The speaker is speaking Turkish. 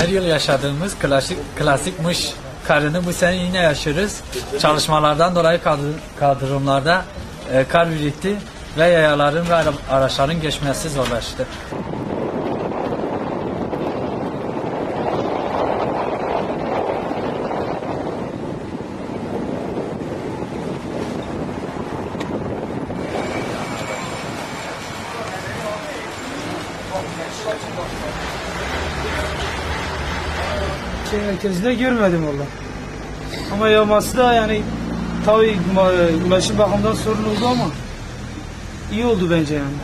her yıl yaşadığımız klasik klasik mış karını bu sene yine yaşıyoruz. Çalışmalardan dolayı kadr- kaldırımlarda e, kar birikti ve yayaların ve ara- araçların geçmesi zorlaştı. Şey merkezinde görmedim valla. Ama yağması da yani tabii ulaşım bakımından sorun oldu ama iyi oldu bence yani.